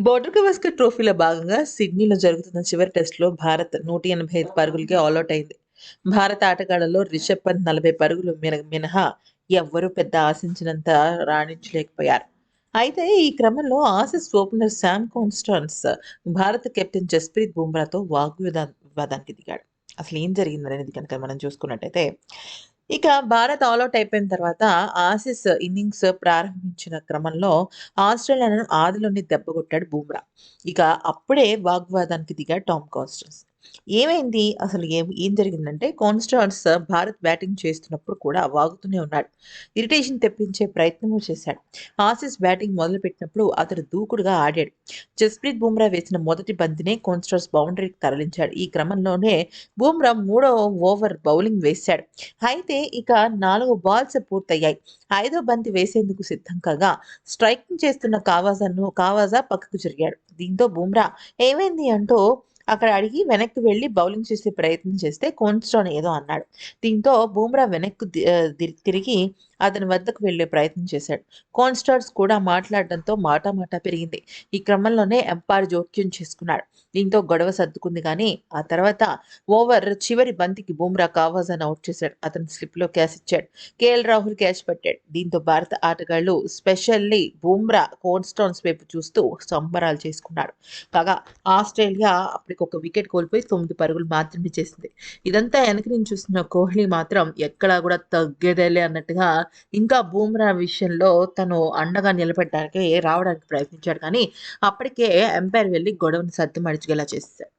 Border Gavaskar ట్రోఫీలో భాగంగా సిడ్నీలో జరుగుతున్న చివరి టెస్టులో భారత్ నూట ఎనభై ఐదు పరుగులకి ఆల్అౌట్ అయింది. భారత ఆటగాళ్ళలో రిషబ్ పంత్ నలభై పరుగులు మిన- మినహా ఎవ్వరూ పెద్ద ఆశించినంత రాణించలేకపోయారు. అయితే ఈ క్రమంలో ఆసిస్ ఓపెనర్ శామ్ కాన్స్టాన్స్ భారత కెప్టెన్ జస్ప్రీత్ బుమ్రాతో వాగ్వివాదానికి దిగాడు. అసలు ఏం జరిగిందనేది కనుక మనం చూసుకున్నట్టయితే ఇక భారత్ ఆల్అౌట్ అయిపోయిన తర్వాత ఆసీస్ ఇన్నింగ్స్ ప్రారంభించిన క్రమంలో ఆస్ట్రేలియాను ఆదిలోని దెబ్బకొట్టాడు బూమ్రా. ఇక అప్పుడే వాగ్వాదానికి దిగాడు టామ్ కాన్స్టన్స్ ఏమైంది? అసలు ఏం ఏం జరిగిందంటే కాన్స్టాన్స్ uh, భారత్ బ్యాటింగ్ చేస్తున్నప్పుడు కూడా వాగుతూనే ఉన్నాడు. ఇరిటేషన్ తెప్పించే ప్రయత్నము చేశాడు. ఆసీస్ బ్యాటింగ్ మొదలుపెట్టినప్పుడు అతడు దూకుడుగా ఆడాడు. జస్ప్రీత్ బుమ్రా వేసిన మొదటి బంతినే కాన్స్టాన్స్ బౌండరీకి తరలించాడు. ఈ క్రమంలోనే బుమ్రా మూడో ఓవర్ బౌలింగ్ వేశాడు. అయితే ఇక నాలుగు బాల్స్ పూర్తయ్యాయి. ఐదో బంతి వేసేందుకు సిద్ధం కాగా స్ట్రైకింగ్ చేస్తున్న కావాజాను కావాజా పక్కకు జరిగాడు. దీంతో బుమ్రా ఏమైంది అంటూ అక్కడ అడిగి వెనక్కి వెళ్ళి బౌలింగ్ చేసే ప్రయత్నం చేస్తే కోన్స్టోన్ ఏదో అన్నాడు. దీంతో బూమ్రా వెనక్కు తిరిగి అతని వద్దకు వెళ్ళే ప్రయత్నం చేశాడు. కాన్స్టార్స్ కూడా మాట్లాడడంతో మాట పెరిగింది. ఈ క్రమంలోనే ఎంపైర్ జోక్యం చేసుకున్నాడు. దీంతో గొడవ సర్దుకుంది కానీ ఆ తర్వాత ఓవర్ చివరి బంతికి బూమ్రా అని అవుట్ చేశాడు. అతను స్లిప్లో క్యాచ్ ఇచ్చాడు. కేఎల్ రాహుల్ క్యాచ్ పట్టాడు. దీంతో భారత ఆటగాళ్ళు స్పెషల్లీ బూమ్రా కోన్స్టోన్స్ వైపు చూస్తూ సంబరాలు చేసుకున్నాడు కాగా ఆస్ట్రేలియా అప్పటికి ఒక వికెట్ కోల్పోయి తొమ్మిది పరుగులు మాత్రమే చేసింది. ఇదంతా వెనక నుంచి చూస్తున్న కోహ్లీ మాత్రం ఎక్కడా కూడా తగ్గేదేలే అన్నట్టుగా ఇంకా బూమ్రా విషయంలో తను అండగా నిలబెట్టడానికి రావడానికి ప్రయత్నించాడు. కానీ అప్పటికే ఎంపైర్ వెళ్ళి గొడవను సర్దుమడిచేలా చేశాడు